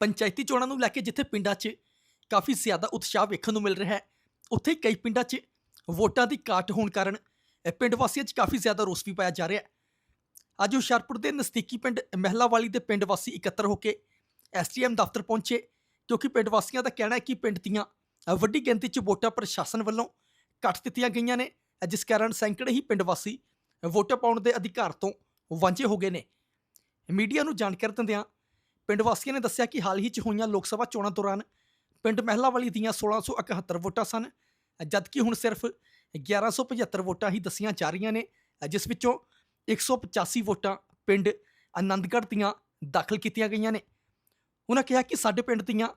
ਪੰਚਾਇਤੀ ਚੋਣਾਂ ਨੂੰ ਲੈ ਕੇ ਜਿੱਥੇ ਪਿੰਡਾਂ 'ਚ ਕਾਫੀ ਜ਼ਿਆਦਾ ਉਤਸ਼ਾਹ ਵੇਖਣ ਨੂੰ ਮਿਲ ਰਿਹਾ ਹੈ, ਉੱਥੇ ਕਈ ਪਿੰਡਾਂ 'ਚ ਵੋਟਾਂ ਦੀ ਘਾਟ ਹੋਣ ਕਾਰਨ ਇਹ ਪਿੰਡ ਵਾਸੀਆਂ 'ਚ ਕਾਫੀ ਜ਼ਿਆਦਾ ਰੋਸ ਵੀ ਪਾਇਆ ਜਾ ਰਿਹਾ ਹੈ। ਅੱਜ ਹੁਸ਼ਿਆਰਪੁਰ ਦੇ ਨਜ਼ਦੀਕੀ ਪਿੰਡ ਮਹਿਲਾਵਾਲੀ ਦੇ ਪਿੰਡ ਵਾਸੀ ਇਕੱਤਰ ਹੋ ਕੇ ਐਸਟੀਐਮ ਦਫ਼ਤਰ ਪਹੁੰਚੇ, ਕਿਉਂਕਿ ਪਿੰਡ ਵਾਸੀਆਂ ਦਾ ਕਹਿਣਾ ਹੈ ਕਿ ਪਿੰਡ ਦੀਆਂ ਵੱਡੀ ਗਿਣਤੀ 'ਚ ਵੋਟਾਂ ਪ੍ਰਸ਼ਾਸਨ ਵੱਲੋਂ ਕੱਟ ਦਿੱਤੀਆਂ ਗਈਆਂ ਨੇ, ਜਿਸ ਕਾਰਨ ਸੈਂਕੜੇ ਹੀ ਪਿੰਡ ਵਾਸੀ ਵੋਟਾਂ ਪਾਉਣ ਦੇ ਅਧਿਕਾਰ ਤੋਂ ਵਾਂਝੇ ਹੋ ਗਏ ਨੇ। ਮੀਡੀਆ ਨੂੰ ਜਾਣਕਾਰੀ ਦਿੰਦਿਆਂ ਪਿੰਡ ਵਾਸੀਆਂ ਨੇ ਦੱਸਿਆ ਕਿ ਹਾਲ ਹੀ 'ਚ ਹੋਈਆਂ ਲੋਕ ਸਭਾ ਚੋਣਾਂ ਦੌਰਾਨ ਪਿੰਡ ਮਹਿਲਾਵਾਲੀ ਦੀਆਂ 1671 ਵੋਟਾਂ ਸਨ, ਜਦਕਿ ਹੁਣ ਸਿਰਫ 1175 ਵੋਟਾਂ ਹੀ ਦੱਸੀਆਂ ਜਾ ਰਹੀਆਂ ਨੇ, ਜਿਸ ਵਿੱਚੋਂ 185 ਵੋਟਾਂ ਪਿੰਡ ਆਨੰਦਗੜ੍ਹ ਦੀਆਂ ਦਾਖਲ ਕੀਤੀਆਂ ਗਈਆਂ ਨੇ। ਉਹਨਾਂ ਕਿਹਾ ਕਿ ਸਾਡੇ ਪਿੰਡ ਦੀਆਂ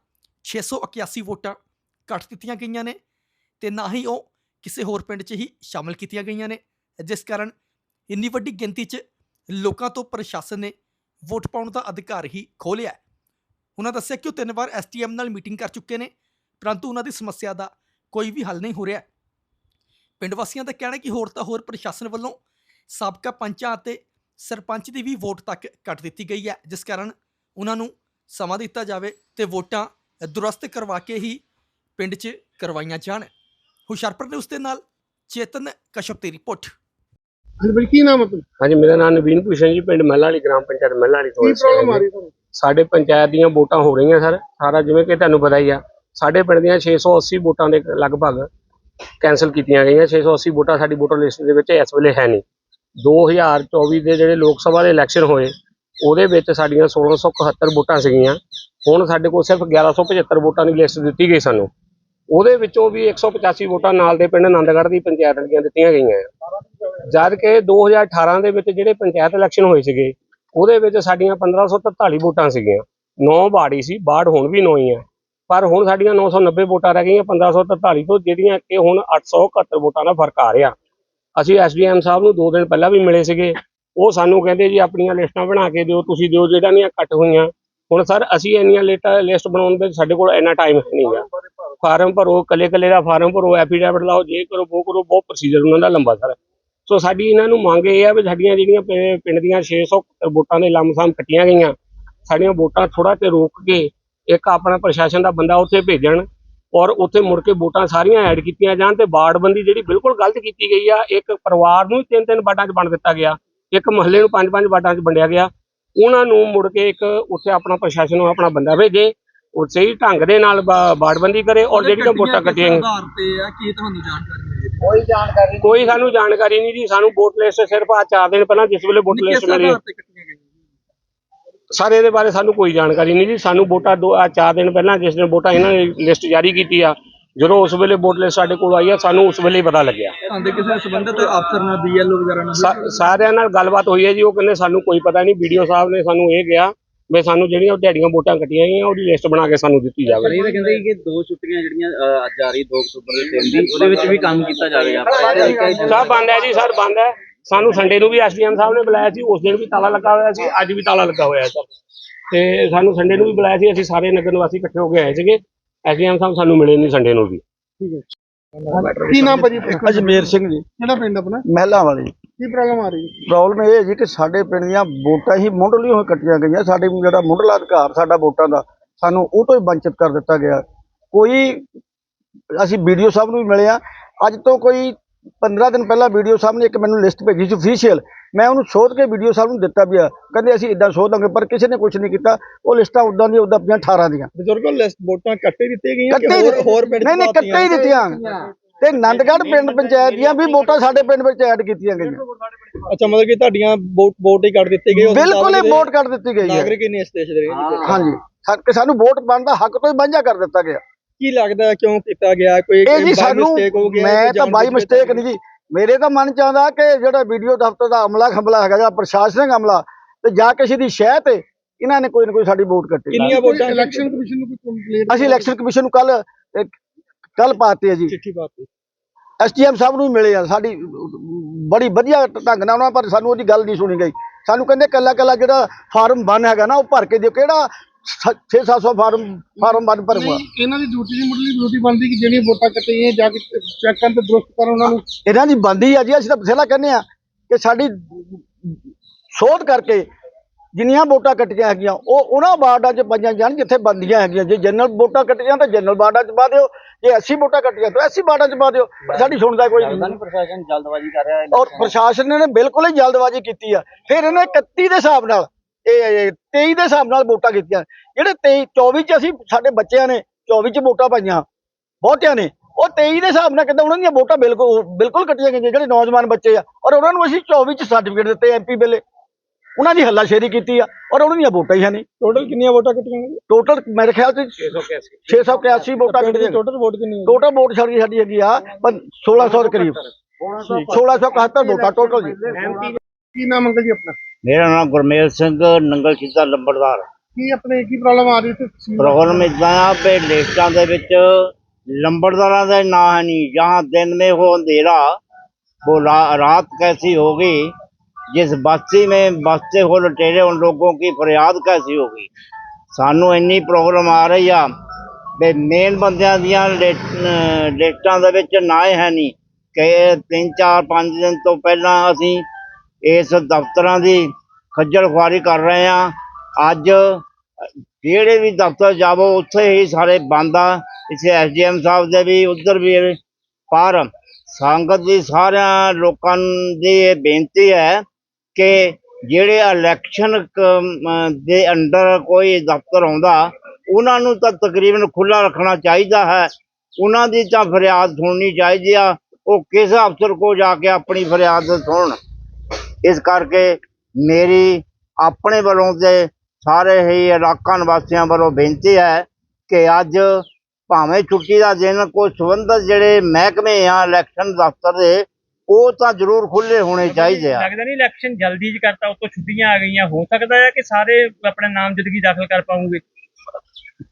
681 ਵੋਟਾਂ ਕੱਟ ਦਿੱਤੀਆਂ ਗਈਆਂ ਨੇ ਤੇ ਨਾ ਹੀ ਉਹ ਕਿਸੇ ਹੋਰ ਪਿੰਡ 'ਚ ਹੀ ਸ਼ਾਮਲ ਕੀਤੀਆਂ ਗਈਆਂ ਨੇ, ਜਿਸ ਕਾਰਨ ਇੰਨੀ ਵੱਡੀ ਗਿਣਤੀ 'ਚ ਲੋਕਾਂ ਤੋਂ ਪ੍ਰਸ਼ਾਸਨ ਨੇ ਵੋਟ ਪਾਉਣ ਦਾ ਅਧਿਕਾਰ ਹੀ ਖੋਹ ਲਿਆ ਉਹਨਾਂ ਦੱਸਿਆ ਕਿ ਉਹ ਤਿੰਨ ਵਾਰ ਐਸਟੀਐਮ ਨਾਲ ਮੀਟਿੰਗ ਕਰ ਚੁੱਕੇ ਨੇ, ਪਰੰਤੂ ਉਹਨਾਂ ਦੀ ਸਮੱਸਿਆ ਦਾ ਕੋਈ ਵੀ ਹੱਲ ਨਹੀਂ ਹੋ ਰਿਹਾ। ਪਿੰਡ ਵਾਸੀਆਂ ਦਾ ਕਹਿਣਾ ਹੈ ਕਿ ਹੋਰ ਤਾਂ ਹੋਰ ਪ੍ਰਸ਼ਾਸਨ ਵੱਲੋਂ ਸਾਬਕਾ ਪੰਚਾਂ ਅਤੇ ਸਰਪੰਚ ਦੀ ਵੀ ਵੋਟ ਤੱਕ ਕੱਟ ਦਿੱਤੀ ਗਈ ਹੈ, ਜਿਸ ਕਾਰਨ ਉਹਨਾਂ ਨੂੰ ਸਮਾਂ ਦਿੱਤਾ ਜਾਵੇ ਤੇ ਵੋਟਾਂ ਦੁਰਸਤ ਕਰਵਾ ਕੇ ਹੀ ਪਿੰਡ 'ਚ ਕਰਵਾਈਆਂ ਜਾਣ। ਹੁਸ਼ਿਆਰਪੁਰ ਨੇ ਉਸ ਦੇ ਨਾਲ ਚੇਤਨ ਕਸ਼ਪ ਦੀ ਰਿਪੋਰਟ। ਹਾਂਜੀ ਬਈ ਕੀ ਨਾਮ ਹੈ ਤੁਹਾਡਾ? ਹਾਂਜੀ ਮੇਰਾ ਨਾਮ ਨਵੀਨ ਭੂਸ਼ਣ ਜੀ ਪਿੰਡ ਮੱਲਾ ਵਾਲੀ ਗ੍ਰਾਮ ਪੰਚਾਇਤ ਮੱਲਾ ਵਾਲੀ ਤੋਂ ਕੀ ਅਸੀਂ ਪ੍ਰੋਬਲਮ ਆ ਹੈਗੇ। ਰਹੀ ਤੁਹਾਨੂੰ? ਸਾਡੇ ਪੰਚਾਇਤ ਦੀਆਂ ਵੋਟਾਂ ਹੋ ਰਹੀਆਂ ਸਰ ਸਾਰਾ ਜਿਵੇਂ ਕਿ ਤੁਹਾਨੂੰ ਪਤਾ ਹੀ ਆ ਸਾਡੇ ਪਿੰਡ ਦੀਆਂ 680 ਵੋਟਾਂ ਦੇ ਲਗਭਗ ਕੈਨਸਲ ਕੀਤੀਆਂ ਗਈਆਂ 680 ਵੋਟਾਂ ਸਾਡੀ ਵੋਟਰ ਲਿਸਟ ਦੇ ਵਿੱਚ ਇਸ ਵੇਲੇ ਹੈ ਨਹੀਂ। 2024 ਦੇ ਜਿਹੜੇ ਲੋਕ ਸਭਾ ਦੇ ਇਲੈਕਸ਼ਨ ਹੋਏ ਉਹਦੇ ਵਿੱਚ ਸਾਡੀਆਂ 1671 ਵੋਟਾਂ ਸੀਗੀਆਂ ਹੁਣ ਸਾਡੇ ਕੋਲ ਸਿਰਫ 1175 ਵੋਟਾਂ ਦੀ ਲਿਸਟ ਦਿੱਤੀ ਗਈ ਸਾਨੂੰ। ਉਹਦੇ ਵਿੱਚੋਂ ਵੀ 185 ਵੋਟਾਂ ਨਾਲ ਦੇ ਪਿੰਡ ਆਨੰਦਗੜ੍ਹ ਦੀ ਪੰਚਾਇਤ ਦੀਆਂ ਦਿੱਤੀਆਂ ਗਈਆਂ। ਆ ਜਦ ਕਿ 2018 ਦੇ ਵਿੱਚ ਜਿਹੜੇ ਪੰਚਾਇਤ ਇਲੈਕਸ਼ਨ ਹੋਏ ਸੀਗੇ, ਉਹਦੇ ਵਿੱਚ ਸਾਡੀਆਂ 1543 ਵੋਟਾਂ ਸੀਗੀਆਂ। 9 ਬਾੜੀ ਸੀ ਬਾੜ ਹੁਣ ਵੀ 9 ਹੀ ਆ। ਪਰ ਹੁਣ ਸਾਡੀਆਂ 990 ਵੋਟਾਂ ਰਹਿ ਗਈਆਂ 1543 ਤੋਂ, ਜਿਹੜੀਆਂ ਕਿ ਹੁਣ 871 ਵੋਟਾਂ ਦਾ ਫ਼ਰਕ ਆ ਰਿਹਾ। ਅਸੀਂ ਐਸਡੀਐਮ ਸਾਹਿਬ ਨੂੰ 2 ਦਿਨ ਪਹਿਲਾਂ ਵੀ ਮਿਲੇ ਸੀਗੇ। ਉਹ ਸਾਨੂੰ ਕਹਿੰਦੇ ਜੀ, ਆਪਣੀਆਂ ਲਿਸਟਾਂ ਬਣਾ ਕੇ ਦਿਓ, ਤੁਸੀਂ ਦਿਓ ਜਿਹੜਾ ਨਹੀਂ ਕੱਟ ਹੋਈਆਂ। ਹੁਣ ਸਰ, ਅਸੀਂ ਇੰਨੀਆਂ ਲਿਸਟ ਬਣਾਉਣ ਦੇ ਸਾਡੇ ਕੋਲ ਇੰਨਾ ਟਾਈਮ ਨਹੀਂ ਆ ਫਾਰਮ ਭਰੋ ਕੱਲੇ ਕੱਲੇ ਦਾ ਫਾਰਮ ਭਰੋ ਐਫੀਡੈਵਿਟ ਲਾਓ, ਜੇ ਕਰੋ, ਉਹ ਕਰੋ, ਬਹੁਤ ਪ੍ਰੋਸੀਜਰ ਉਹਨਾਂ ਦਾ ਲੰਬਾ ਸਰ। ਸੋ ਸਾਡੀ ਇਹਨਾਂ ਨੂੰ ਮੰਗ ਇਹ ਆ ਵੀ ਸਾਡੀਆਂ ਜਿਹੜੀਆਂ ਪਿੰ- ਪਿੰਡ ਦੀਆਂ 600 ਵੋਟਾਂ ਦੇ ਲੰਮਸਮ ਕੱਟੀਆਂ ਗਈਆਂ, ਸਾਡੀਆਂ ਵੋਟਾਂ ਥੋੜਾ ਤੇ ਰੋਕ ਕੇ ਇੱਕ ਆਪਣਾ ਪ੍ਰਸ਼ਾਸਨ ਦਾ ਬੰਦਾ ਉੱਥੇ ਭੇਜਣ ਔਰ ਉੱਥੇ ਮੁੜ ਕੇ ਵੋਟਾਂ ਸਾਰੀਆਂ ਐਡ ਕੀਤੀਆਂ ਜਾਣ ਤੇ ਵਾਰਡਬੰਦੀ ਜਿਹੜੀ ਬਿਲਕੁਲ ਗਲਤ ਕੀਤੀ ਗਈ ਆ, ਇੱਕ ਪਰਿਵਾਰ ਨੂੰ ਤਿੰਨ ਤਿੰਨ ਵਾਰਡਾਂ 'ਚ ਵੰਡ ਦਿੱਤਾ ਗਿਆ, ਇੱਕ ਮਹੱਲੇ ਨੂੰ ਪੰਜ ਪੰਜ ਵਾਰਡਾਂ 'ਚ ਵੰਡਿਆ ਗਿਆ। ਉਹਨਾਂ ਨੂੰ ਮੁੜ ਕੇ ਇੱਕ ਉੱਥੇ ਆਪਣਾ ਪ੍ਰਸ਼ਾਸਨ ਨੂੰ ਆਪਣਾ ਬੰਦਾ ਭੇਜੇ ਉਹ ਸਹੀ ਢੰਗ ਦੇ ਨਾਲ ਵਾਰਡਬੰਦੀ ਕਰੇ ਔਰ ਜਿਹੜੀਆਂ ਵੋਟਾਂ ਕੱਟੀਆਂ ਗਈਆਂ ਆਧਾਰ ਤੇ ਆ ਕੀ ਤੁਹਾਨੂੰ ਜਾਣਕਾਰੀ ਮਿਲੀ? ਕੋਈ ਸਾਨੂੰ ਜਾਣਕਾਰੀ ਨਹੀਂ ਜੀ ਸਾਨੂੰ ਵੋਟ ਲਿਸਟ ਸਿਰਫ ਆ ਚਾਰ ਦਿਨ ਪਹਿਲਾਂ ਜਿਸ ਵੇਲੇ ਵੋਟ ਲਿਸਟ ਮਿਲੀ। ਤੇ ਕੱਟੀਆਂ ਗਈਆਂ ਸਰ ਇਹਦੇ ਬਾਰੇ ਸਾਨੂੰ ਕੋਈ ਜਾਣਕਾਰੀ ਨਹੀਂ ਜੀ ਸਾਨੂੰ ਵੋਟਾਂ ਦੋ ਆ ਚਾਰ ਦਿਨ ਪਹਿਲਾਂ ਜਿਸ ਦਿਨ ਵੋਟਾਂ ਇਹਨਾਂ ਨੇ ਲਿਸਟ ਜਾਰੀ ਕੀਤੀ ਆ ਜਦੋਂ ਉਸ ਵੇਲੇ ਵੋਟ ਲਿਸਟ ਸਾਡੇ ਕੋਲ ਆਈ ਆ ਸਾਨੂੰ ਉਸ ਵੇਲੇ ਪਤਾ ਲੱਗਿਆ। ਤੁਹਾਡੇ ਕਿਸੇ ਸੰਬੰਧਿਤ ਅਫਸਰ ਨਾਲ ਬੀਐਲਓ ਵਗੈਰਾ ਨਾਲ ਸਾ- ਸਾਰਿਆਂ ਨਾਲ ਗੱਲਬਾਤ ਹੋਈ ਹੈ ਜੀ ਉਹ ਕਹਿੰਦੇ ਸਾਨੂੰ ਕੋਈ ਪਤਾ ਨਹੀਂ ਵੀਡੀਓ ਸਾਹਿਬ ਨੇ ਸਾਨੂੰ ਇਹ ਕਿਹਾ ਵੀ ਸਾਨੂੰ ਜਿਹੜੀਆਂ ਦਿਹਾੜੀਆਂ ਵੋਟਾਂ ਕੱਟੀਆਂ ਗਈਆਂ ਉਹਦੀ ਲਿਸਟ ਬਣਾ ਕੇ ਸਾਨੂੰ ਦਿੱਤੀ ਜਾਵੇ। ਇਹ ਤਾਂ ਕਹਿੰਦੇ ਸੀ ਕਿ ਦੋ ਛੁੱਟੀਆਂ ਜਿਹੜੀਆਂ ਅਹ, ਅੱਜ ਆ ਰਹੀ 2 ਅਕਤੂਬਰ ਦੇ ਦਿਨ ਦੀ ਉਹਦੇ ਵਿੱਚ ਵੀ ਕੰਮ ਕੀਤਾ ਜਾਵੇਗਾ। ਸਭ ਬੰਦ ਹੈ ਜੀ ਸਰ ਬੰਦ ਹੈ। ਸਾਨੂੰ ਸੰਡੇ ਨੂੰ ਵੀ ਐਸਡੀਐਮ ਸਾਹਿਬ ਨੇ ਬੁਲਾਇਆ ਸੀ ਉਸ ਦਿਨ ਵੀ ਤਾਲਾ ਲੱਗਾ ਹੋਇਆ ਸੀ ਅੱਜ ਵੀ ਤਾਲਾ ਲੱਗਾ ਹੋਇਆ ਹੈ ਸਰ। ਤੇ ਸਾਨੂੰ ਸੰਡੇ ਨੂੰ ਵੀ ਬੁਲਾਇਆ ਸੀ ਅਸੀਂ ਸਾਰੇ ਨਗਰ ਨਿਵਾਸੀ ਇਕੱਠੇ ਹੋ ਕੇ ਆਏ ਸੀਗੇ। ਐਸਡੀਐਮ ਸਾਹਿਬ ਸਾਨੂੰ ਮਿਲੇ ਨਹੀਂ ਸੰਡੇ ਨੂੰ ਵੀ। ਕੀ ਨਾਮ ਭਾਜੀ? ਆਪਣਾ? ਅਜਮੇਰ ਸਿੰਘ ਜੀ। ਕਿਹੜਾ ਪਿੰਡ ਆਪਣਾ? ਮਹਿਲਾ ਵਾਲੀ। ਕੀ ਪ੍ਰੋਬਲਮ ਆ ਰਹੀ? ਹੈ ਪ੍ਰੋਬਲਮ ਇਹ ਹੈ ਜੀ ਕਿ ਸਾਡੇ ਪਿੰਡ ਦੀਆਂ ਵੋਟਾਂ ਹੀ ਮੁੱਢਲੀ ਹੋਈ ਕੱਟੀਆਂ ਗਈਆਂ। ਸਾਡੇ ਜਿਹੜਾ ਮੁੱਢਲਾ ਅਧਿਕਾਰ ਸਾਡਾ ਵੋਟਾਂ ਦਾ ਸਾਨੂੰ ਉਹ ਤੋਂ ਹੀ ਵੰਚਿਤ ਕਰ ਦਿੱਤਾ ਗਿਆ। ਕੋਈ ਅਸੀਂ ਵੀਡੀਓ ਸਾਹਿਬ ਨੂੰ ਵੀ ਮਿਲੇ ਆ। ਅੱਜ ਤੋਂ ਕੋਈ 15 ਦਿਨ ਪਹਿਲਾਂ ਵੀਡੀਓ ਸਾਹਿਬ ਨੇ ਇੱਕ ਮੈਨੂੰ ਲਿਸਟ ਭੇਜੀ ਸੀ ਅਫੀਸ਼ੀਅਲ ਮੈਂ ਉਹਨੂੰ ਸੋਧ ਕੇ ਵੀਡੀਓ ਸਾਹਿਬ ਨੂੰ ਦਿੱਤਾ ਵੀ ਆ। ਕਹਿੰਦੇ ਅਸੀਂ ਇਦਾਂ ਸੋਧਾਂਗੇ ਪਰ ਕਿਸੇ ਨੇ ਕੁਝ ਨਹੀਂ ਕੀਤਾ। ਉਹ ਲਿਸਟਾਂ ਉਦਾਂ ਦੀਆਂ ਉਦਾਂ ਪਈਆਂ 18 ਦੀਆਂ। ਬਜ਼ੁਰਗੋ ਲਿਸਟ ਵੋਟਾਂ ਕੱਟੇ ਦਿੱਤੀਆਂ ਗਈਆਂ ਕੱਟੇ ਹੀ ਦਿੱਤੇ- ਨਹੀਂ ਨਹੀਂ ਕੱਟੇ ਹੀ ਦਿੱਤੀਆਂ। ਤੇ ਆਨੰਦਗੜ੍ਹ ਪਿੰਡ ਪੰਚਾਇਤ ਦੀਆਂ ਵੀ ਵੋਟਾਂ ਸਾਡੇ ਪਿੰਡ ਵਿੱਚ ਐਡ ਕੀਤੀਆਂ ਗਈਆਂ। ਅੱਛਾ ਮਤਲਬ ਕਿ ਤੁਹਾਡੀਆਂ ਵੋਟ ਵੋਟ ਹੀ ਕੱਟ ਦਿੱਤੇ ਗਏ ਬਿਲਕੁਲ ਹੀ ਵੋਟ ਕੱਟ ਦਿੱਤੀ ਗਈ ਹੈ। ਨਾਗਰਿਕ ਹੀ ਨਹੀਂ ਇਸ ਦੇਸ਼ ਦੇ ਰਹੇ ਹਾਂਜੀ। ਕਿ ਸਾਨੂੰ ਵੋਟ ਪਾਉਣ ਦਾ ਹੱਕ ਤੋਂ ਹੀ ਵਾਂਝਾ ਕਰ ਦਿੱਤਾ ਗਿਆ। ਕੀ ਲੱਗਦਾ ਕਿਉਂ ਕੀਤਾ ਗਿਆ? ਕੋਈ ਇਹ ਜੀ ਸਾਨੂੰ mistake ਹੋ ਗਿਆ ਮੈਂ ਤਾਂ ਬਾਈ ਕੇ ਮਿਸਟੇਕ ਨਹੀਂ ਜੀ। ਮੇਰੇ ਤਾਂ ਮਨ ਚ ਆਉਂਦਾ ਕਿ ਜਿਹੜਾ ਵੀਡੀਓ ਦਫ਼ਤਰ ਦਾ ਅਮਲਾ ਖਮਲਾ ਹੈਗਾ ਜਾਂ ਪ੍ਰਸ਼ਾਸਨਿਕ ਅਮਲਾ ਤੇ ਜਾਂ ਕਿਸੇ ਦੀ ਸ਼ਹਿ ਤੇ ਇਹਨਾਂ ਨੇ ਕੋਈ ਨਾ ਕੋਈ ਸਾਡੀ ਵੋਟ ਕੱਟੀ। ਕਿੰਨੀਆਂ ਵੋਟਾਂ? ਇਲੈਕਸ਼ਨ ਕਮਿਸ਼ਨ ਨੂੰ ਕੋਈ ਕੰਪਲੇਂਟ ਅਸੀਂ ਇਲੈਕਸ਼ਨ ਕਮਿਸ਼ਨ ਨੂੰ ਕੱਲ ਕੱਲ ਪਾਤੇ ਆ ਜੀ। ਚਿੱਠੀ ਪਾਤੀ। ਐਸਟੀਐਮ ਸਾਹਿਬ ਨੂੰ ਮਿਲੇ ਆ ਸਾਡੀ ਬੜੀ ਵਧੀਆ ਢੰਗ ਨਾਲ ਉਹਨਾਂ ਪਰ ਸਾਨੂੰ ਉਹਦੀ ਗੱਲ ਨਹੀਂ ਸੁਣੀ ਗਈ। ਸਾਨੂੰ ਕਹਿੰਦੇ ਕੱਲਾ ਕੱਲਾ ਜਿਹੜਾ ਫਾਰਮ ਬਨ ਹੈਗਾ ਨਾ ਉਹ ਭਰ ਕੇ ਦਿਓ। ਕਿਹੜਾ 6-700 ਫਾਰਮ ਫਾਰਮ ਬਨ ਭਰੂਗਾ। ਇਹਨਾਂ ਦੀ ਡਿਊਟੀ ਦੀ ਮੁੱਢਲੀ ਡਿਊਟੀ ਬਣਦੀ ਕਿ ਜਿਹੜੀਆਂ ਵੋਟਾਂ ਕੱਟੀਆਂ ਜਾ ਕੇ ਚੈੱਕ ਕਰਨ ਤੇ ਦਰੁਸਤ ਕਰਨ ਉਹਨਾਂ ਨੂੰ? ਇਹਨਾਂ ਦੀ ਬੰਦੀ ਆ ਜੀ ਅਸੀਂ ਤਾਂ ਬਥੇਰਾ ਕਹਿੰਦੇ ਆ ਕਿ ਸਾਡੀ ਸੋਧ ਕਰਕੇ ਜਿੰਨੀਆਂ ਵੋਟਾਂ ਕੱਟੀਆਂ ਹੈਗੀਆਂ ਉਹ ਉਹਨਾਂ ਵਾਰਡਾਂ 'ਚ ਪਾਈਆਂ ਜਾਣ ਜਿੱਥੇ ਬੰਦੀਆਂ ਹੈਗੀਆਂ। ਜੇ ਜਨਰਲ ਵੋਟਾਂ ਕੱਟੀਆਂ ਤਾਂ ਜਨਰਲ ਵਾਰਡਾਂ 'ਚ ਪਾ ਦਿਓ ਜੇ ਐਸੀ ਵੋਟਾਂ ਕੱਟੀਆਂ ਤਾਂ ਐਸੀ ਵਾਰਡਾਂ 'ਚ ਪਾ ਦਿਓ। ਸਾਡੀ ਸੁਣਦਾ ਕੋਈ ਨਹੀਂ। ਪ੍ਰਸ਼ਾਸਨ ਜਲਦਬਾਜ਼ੀ ਕਰ ਰਿਹਾ ਹੈ ਔਰ ਪ੍ਰਸ਼ਾਸਨ ਨੇ ਬਿਲਕੁਲ ਹੀ ਜਲਦਬਾਜ਼ੀ ਕੀਤੀ ਆ। ਫਿਰ ਇਹਨੇ 31 ਦੇ ਹਿਸਾਬ ਨਾਲ ਇਹ ਇਹ 23 ਦੇ ਹਿਸਾਬ ਨਾਲ ਵੋਟਾਂ ਕੀਤੀਆਂ। ਜਿਹੜੇ 23 24 ਚ ਅਸੀਂ ਸਾਡੇ ਬੱਚਿਆਂ ਨੇ 24 ਚ ਵੋਟਾਂ ਪਾਈਆਂ। ਬਹੁਤਿਆਂ ਨੇ। ਉਹ 23 ਦੇ ਹਿਸਾਬ ਨਾਲ ਕਿਦਾਂ ਉਹਨਾਂ ਦੀਆਂ ਵੋਟਾਂ ਬਿਲਕੁਲ ਬਿਲਕੁਲ ਕੱਟੀਆਂ ਗਈਆਂ ਜਿਹੜੇ ਨੌਜਵਾਨ ਬੱਚੇ ਆ। ਔਰ ਉਹਨਾਂ ਨੂੰ ਅਸੀਂ 24 ਚ ਸਰਟੀਫਿਕੇਟ ਦਿੱਤੇ ਐਮਪੀ ਵੇਲੇ। ਉਹਨਾਂ ਦੀ ਹੱਲਾਸ਼ੇਰੀ ਕੀਤੀ ਆ ਔਰ ਉਹਨਾਂ ਦੀਆਂ ਵੋਟਾਂ ਹੀ ਹੈ ਨਹੀਂ ਟੋਟਲ ਕਿੰਨੀਆਂ ਵੋਟਾਂ ਕੱਟੀਆਂ ਗਈਆਂ? ਟੋਟਲ ਮੇਰੇ ਖਿਆਲ ਚ 681 681 ਵੋਟਾਂ ਕੱਟੀਆਂ ਟੋਟਲ ਵੋਟ ਕਿੰਨੀ ਹੈ ਟੋਟਲ ਵੋਟ ਸਾਡੀ ਸਾਡੀ ਹੈਗੀ ਆ ਪਰ 1600 ਦੇ ਕਰੀਬ। 1671 ਵੋਟਾਂ ਟੋਟਲ ਜੀ। ਕੀ ਨਾਮ ਅੰਕਲ ਜੀ ਆਪਣਾ? ਮੇਰਾ ਨਾਮ ਗੁਰਮੇਲ ਸਿੰਘ ਨੰਗਲ ਸਿੱਧਾ ਲੰਬੜਦਾਰ ਕੀ ਆਪਣੇ ਕੀ ਪ੍ਰੋਬਲਮ ਆ ਰਹੀ ਸੀ ਪ੍ਰੋਗਰਾਮ ਇਦਾਂ ਆ ਵੀ ਲਿਸਟਾਂ ਦੇ ਵਿੱਚ ਲੰਬੜਦਾਰਾਂ ਦਾ ਨਾਂ ਹੈ नहीं जहाँ दिन में हो अंधेरा वो रा- रात कैसी होगी जिस बस्ती में बसते हो लुटेरे उन लोगों की फरियाद कैसी होगी ਸਾਨੂੰ ਇੰਨੀ ਪ੍ਰੋਬਲਮ ਆ ਰਹੀ ਆ ਵੀ ਮੇਨ ਬੰਦਿਆਂ ਦੀਆਂ ਲਿਟ- ਅਹ ਲਿਸਟਾਂ ਦੇ ਵਿੱਚ ਨਾਂ ਹੀ ਹੈ ਨਹੀਂ ਕਿ ਇਹ ਤਿੰਨ ਚਾਰ ਪੰਜ ਦਿਨ ਤੋਂ ਪਹਿਲਾਂ ਅਸੀਂ ਇਸ ਦਫ਼ਤਰਾਂ ਦੀ ਖੱਜਲ ਖੁਆਰੀ ਕਰ ਰਹੇ ਆ ਅੱਜ ਜਿਹੜੇ ਵੀ ਦਫ਼ਤਰ ਜਾਵੋ, ਉੱਥੇ ਹੀ ਸਾਰੇ ਬੰਦ ਆ। ਇੱਥੇ ਐਸਡੀਐਮ ਸਾਹਿਬ ਦੇ ਵੀ, ਉਧਰ ਵੀ ਪਰ ਸੰਗਤ ਦੀ ਸਾਰਿਆਂ ਲੋਕਾਂ ਦੀ ਇਹ ਬੇਨਤੀ ਹੈ ਕਿ ਜਿਹੜੇ ਇਲੈਕਸ਼ਨ ਦੇ ਅੰਡਰ ਕੋਈ ਦਫ਼ਤਰ ਆਉਂਦਾ, ਉਹਨਾਂ ਨੂੰ ਤਾਂ ਤਕਰੀਬਨ ਖੁੱਲਾ ਰੱਖਣਾ ਚਾਹੀਦਾ ਹੈ। ਉਹਨਾਂ ਦੀ ਤਾਂ ਫਰਿਆਦ ਸੁਣਨੀ ਚਾਹੀਦੀ ਆ। ਉਹ ਕਿਸ ਅਫਸਰ ਕੋ ਜਾ ਕੇ ਆਪਣੀ ਫਰਿਆਦ ਸੁਣਨ? ਇਸ ਕਰਕੇ ਮੇਰੀ ਆਪਣੇ ਵੱਲੋਂ ਤੇ ਸਾਰੇ ਹੀ ਇਲਾਕਾ ਨਿਵਾਸੀਆਂ ਵੱਲੋਂ ਬੇਨਤੀ ਹੈ ਕਿ ਅੱਜ ਭਾਵੇਂ ਛੁੱਟੀ ਦਾ ਦਿਨ ਕੋਈ ਸੰਬੰਧਿਤ ਜਿਹੜੇ ਮਹਿਕਮੇ ਆ ਇਲੈਕਸ਼ਨ ਦਫ਼ਤਰ ਦੇ ਉਹ ਤਾਂ ਜ਼ਰੂਰ ਖੁੱਲੇ ਹੋਣੇ ਚਾਹੀਦੇ ਆ। ਲੱਗਦਾ ਨਹੀਂ ਇਲੈਕਸ਼ਨ ਜਲਦੀ ਚ ਕਰਤਾ ਉਤੋਂ ਛੁੱਟੀਆਂ ਆ ਗਈਆਂ। ਹੋ ਸਕਦਾ ਹੈ ਕਿ ਸਾਰੇ ਆਪਣਾ ਨਾਮਜ਼ਦਗੀ ਦਾਖਲ ਕਰ ਪਾਉਂਗੇ।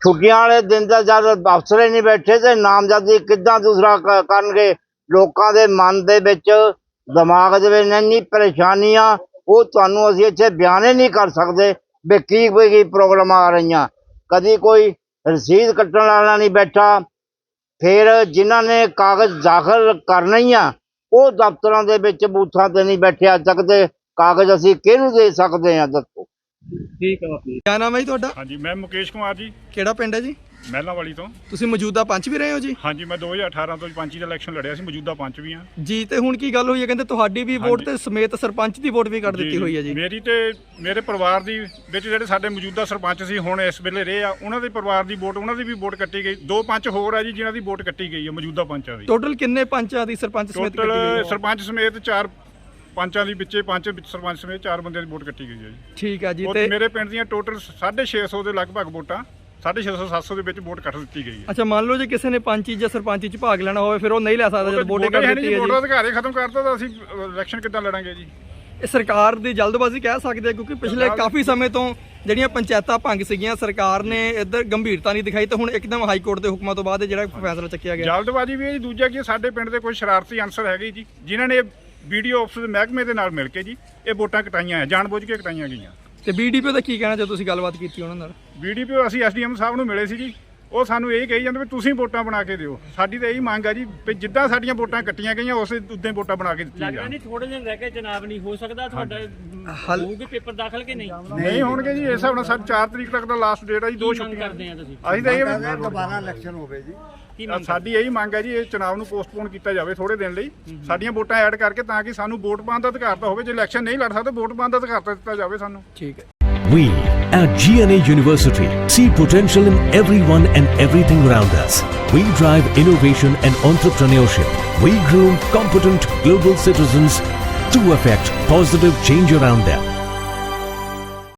ਛੁੱਟੀਆਂ ਵਾਲੇ ਦਿਨ ਤਾਂ ਜਦ ਅਫਸਰ ਹੀ ਨਹੀਂ ਬੈਠੇ ਤੇ ਨਾਮਜ਼ਦਗੀ ਕਿੱਦਾਂ ਦੂਸਰਾ ਕਰਨਗੇ? ਲੋਕਾਂ ਦੇ ਮਨ ਦੇ ਵਿੱਚ ਦਿਮਾਗ ਦੇ ਵਿੱਚ ਇੰਨੀ ਪਰੇਸ਼ਾਨੀਆਂ ਉਹ ਤੁਹਾਨੂੰ ਅਸੀਂ ਇੱਥੇ ਬਿਆਨੇ ਨਹੀਂ ਕਰ ਸਕਦੇ ਵੀ ਕੀ ਕੀ ਪ੍ਰੋਬਲਮ ਆ ਰਹੀਆਂ। ਕਦੀ ਕੋਈ ਰਸੀਦ ਕੱਟਣ ਵਾਲਾ ਨਹੀਂ ਬੈਠਾ ਫਿਰ ਜਿਨ੍ਹਾਂ ਨੇ ਕਾਗਜ਼ ਦਾਖਲ ਕਰਨੇ ਹੀ ਆ ਉਹ ਦਫ਼ਤਰਾਂ ਦੇ ਵਿੱਚ ਬੂਥਾਂ ਤੇ ਨਹੀਂ ਬੈਠਿਆ ਸਕਦੇ। ਕਾਗਜ਼ ਅਸੀਂ ਕਿਹਨੂੰ ਦੇ ਸਕਦੇ ਆ ਦੱਸੋ? ਠੀਕ ਹੈ ਬਾਪੂ ਕਿਆ ਨਾਮ ਹੈ ਜੀ ਤੁਹਾਡਾ? ਹਾਂਜੀ ਮੈਂ ਮੁਕੇਸ਼ ਕੁਮਾਰ ਜੀ। ਕਿਹੜਾ ਪਿੰਡ ਹੈ ਜੀ? ਮਹਿਲਾਂ ਵਾਲੀ ਤੋਂ। ਤੁਸੀਂ ਮੌਜੂਦਾ ਪੰਚ ਵੀ ਰਹੇ ਹੋ ਜੀ? ਹਾਂਜੀ ਮੈਂ 2018 ਤੋਂ ਪੰਚੀ ਦਾ ਇਲੈਕਸ਼ਨ ਲੜਿਆ ਸੀ ਮੌਜੂਦਾ ਪੰਚ ਵੀ ਹਾਂ। ਜੀ ਤੇ ਹੁਣ ਕੀ ਗੱਲ ਹੋਈ ਹੈ? ਕਹਿੰਦੇ ਤੁਹਾਡੀ ਵੀ ਵੋਟ। ਤੇ ਸਮੇਤ ਸਰਪੰਚ ਦੀ ਵੋਟ ਵੀ ਕੱਢ ਦਿੱਤੀ ਹੋਈ ਹੈ ਜੀ। ਮੇਰੀ ਤੇ ਮੇਰੇ ਪਰਿਵਾਰ ਦੀ ਵਿੱਚ ਜਿਹੜੇ ਸਾਡੇ ਮੌਜੂਦਾ ਸਰਪੰਚ ਸੀ ਹੁਣ ਇਸ ਵੇਲੇ ਰਹੇ ਆ ਉਹਨਾਂ ਦੇ ਪਰਿਵਾਰ ਦੀ ਵੋਟ ਉਹਨਾਂ ਦੀ ਵੀ ਵੋਟ ਕੱਟੀ ਗਈ। ਦੋ ਪੰਚ ਹੋਰ ਆ ਜੀ ਜਿਨ੍ਹਾਂ ਦੀ ਵੋਟ ਕੱਟੀ ਗਈ ਹੈ ਮੌਜੂਦਾ ਪੰਚਾਂ ਦੀ। ਟੋਟਲ ਕਿੰਨੇ ਪੰਚਾਂ ਦੀ ਸਰਪੰਚ ਸਮੇਤ ਗਈ ਹੈ? ਸਰਪੰਚ ਸਮੇਤ ਚਾਰ ਪੰਚਾਂ ਦੀ ਵਿੱਚੇ ਪੰਚ ਵਿੱਚ ਸਰਪੰਚ ਸਮੇਤ ਚਾਰ ਬੰਦਿਆਂ ਦੀ ਵੋਟ ਕੱਟੀ ਗਈ ਹੈ ਜੀ। ਠੀਕ ਹੈ ਜੀ ਤੇ ਮੇਰੇ ਪਿੰਡ ਦੀਆਂ ਟੋਟਲ 650 ਦੇ ਲਗਭਗ ਵੋਟਾਂ। 650 700 ਦੇ ਵਿੱਚ ਵੋਟ ਕੱਟ ਦਿੱਤੀ ਗਈ ਹੈ। ਅੱਛਾ ਮੰਨ ਲਓ ਜੇ ਕਿਸੇ ਨੇ ਪੰਚੀ ਜਾਂ ਸਰਪੰਚੀ ਚ ਭਾਗ ਲੈਣਾ ਹੋਵੇ ਫਿਰ ਉਹ ਨਹੀਂ ਲੈ ਸਕਦਾ ਜਦ ਵੋਟੇ ਕੱਢ ਦਿੱਤੀ ਹੈ ਵੋਟਰ ਜੀ ਅਧਿਕਾਰ ਹੀ ਖਤਮ ਕਰਤਾ ਤਾਂ ਅਸੀਂ ਇਲੈਕਸ਼ਨ ਕਿੱਦਾਂ ਲੜਾਂਗੇ ਜੀ? ਇਹ ਸਰਕਾਰ ਦੀ ਜਲਦਬਾਜ਼ੀ ਕਹਿ ਸਕਦੇ ਕਿਉਂਕਿ ਪਿਛਲੇ ਕਾਫੀ ਸਮੇਂ ਤੋਂ ਜਿਹੜੀਆਂ ਪੰਚਾਇਤਾਂ ਭੰਗ ਸੀਗੀਆਂ ਸਰਕਾਰ ਨੇ ਇੱਧਰ ਗੰਭੀਰਤਾ ਨਹੀਂ ਦਿਖਾਈ ਤੇ ਹੁਣ ਇੱਕਦਮ ਹਾਈ ਕੋਰਟ ਦੇ ਹੁਕਮਾਂ ਤੋਂ ਬਾਅਦ ਜਿਹੜਾ ਫੈਸਲਾ ਚੱਕਿਆ ਗਿਆ। ਜਲਦਬਾਜ਼ੀ ਵੀ ਹੈ ਜੀ ਦੂਜਾ ਕੀ ਸਾਡੇ ਪਿੰਡ ਦੇ ਕੋਈ ਸ਼ਰਾਰਤੀ ਅਨਸਰ ਹੈਗੇ ਜੀ ਜਿਨ੍ਹਾਂ ਨੇ ਵੀਡੀਓ ਆਫਿਸ ਦੇ ਮਹਿਕਮੇ ਦੇ ਨਾਲ ਮਿਲ ਕੇ ਜੀ ਇਹ ਵੋਟਾਂ ਕਟਾਈਆਂ ਜਾਣਬੁੱਝ ਕੇ ਕਟਾਈਆਂ ਗਈਆਂ। ਤੇ ਬੀਡੀਪੀ ਦਾ ਕੀ ਕਹਿਣਾ ਜਦੋਂ ਤੁਸੀਂ ਗੱਲਬਾਤ ਕੀਤੀ ਉਹਨਾਂ ਨਾਲ? ਵੀਡੀਓ ਅਸੀਂ ਐਸਡੀਐਮ ਸਾਹਿਬ ਨੂੰ ਮਿਲੇ ਸੀ ਜੀ। ਉਹ ਸਾਨੂੰ ਇਹ ਕਹੀ ਜਾਂਦੇ ਵੀ ਤੁਸੀਂ ਵੋਟਾਂ ਬਣਾ ਕੇ ਦਿਓ। ਸਾਡੀ ਤਾਂ ਇਹੀ ਮੰਗ ਆ ਜੀ ਵੀ ਜਿੱਦਾਂ ਸਾਡੀਆਂ ਵੋਟਾਂ ਕੱਟੀਆਂ ਗਈਆਂ ਉਸੇ ਉਦਾਂ ਹੀ ਵੋਟਾਂ ਬਣਾ ਕੇ ਦਿੱਤੀਆਂ ਲੱਗਦਾ ਜਾਣ। ਨਹੀਂ ਥੋੜੇ ਦਿਨ ਰਹਿ ਕੇ ਜਨਾਬ ਨਹੀਂ ਹੋ ਸਕਦਾ ਤੁਹਾਡਾ ਹੱਲ- ਹੋਊਗੇ ਪੇਪਰ ਦਾਖਲ ਕਿ ਨਹੀਂ? ਨਹੀਂ ਹੋਣਗੇ ਜੀ ਇਸ ਹਿਸਾਬ ਨਾਲ ਸਾਡੀ 4 ਤਰੀਕ ਤੱਕ ਦਾ ਲਾਸਟ ਡੇਟ ਆ ਜੀ ਦੋ ਕੀ ਮੰਗ ਛੁੱਟੀਆਂ। ਕਰਦੇ ਆ ਤੁਸੀਂ? ਅਸੀਂ ਤਾਂ ਇਹ ਕੀ ਮੰਗ ਸਾਡੀ ਇਹੀ ਮੰਗ ਹੈ ਜੀ ਇਹ ਚੁਣਾਵ ਨੂੰ ਪੋਸਟਪੋਨ ਕੀਤਾ ਜਾਵੇ ਥੋੜੇ ਦਿਨ ਲਈ ਸਾਡੀਆਂ ਵੋਟਾਂ ਐਡ ਕਰਕੇ ਤਾਂ ਕਿ ਸਾਨੂੰ ਵੋਟ ਪਾਉਣ ਦਾ ਅਧਿਕਾਰ ਤਾਂ ਹੋਵੇ ਜੇ ਇਲੈਕਸ਼ਨ ਨਹੀਂ ਲੜ ਸਕਦੇ ਵੋਟ ਪਾਉਣ ਦਾ ਅਧਿਕਾਰ ਤਾਂ ਦਿੱਤਾ ਜਾਵੇ ਸਾਨੂੰ ਠੀਕ ਹੈ We at GNA University see potential in everyone and everything around us. We drive innovation and entrepreneurship. We groom competent global citizens to affect positive change around them.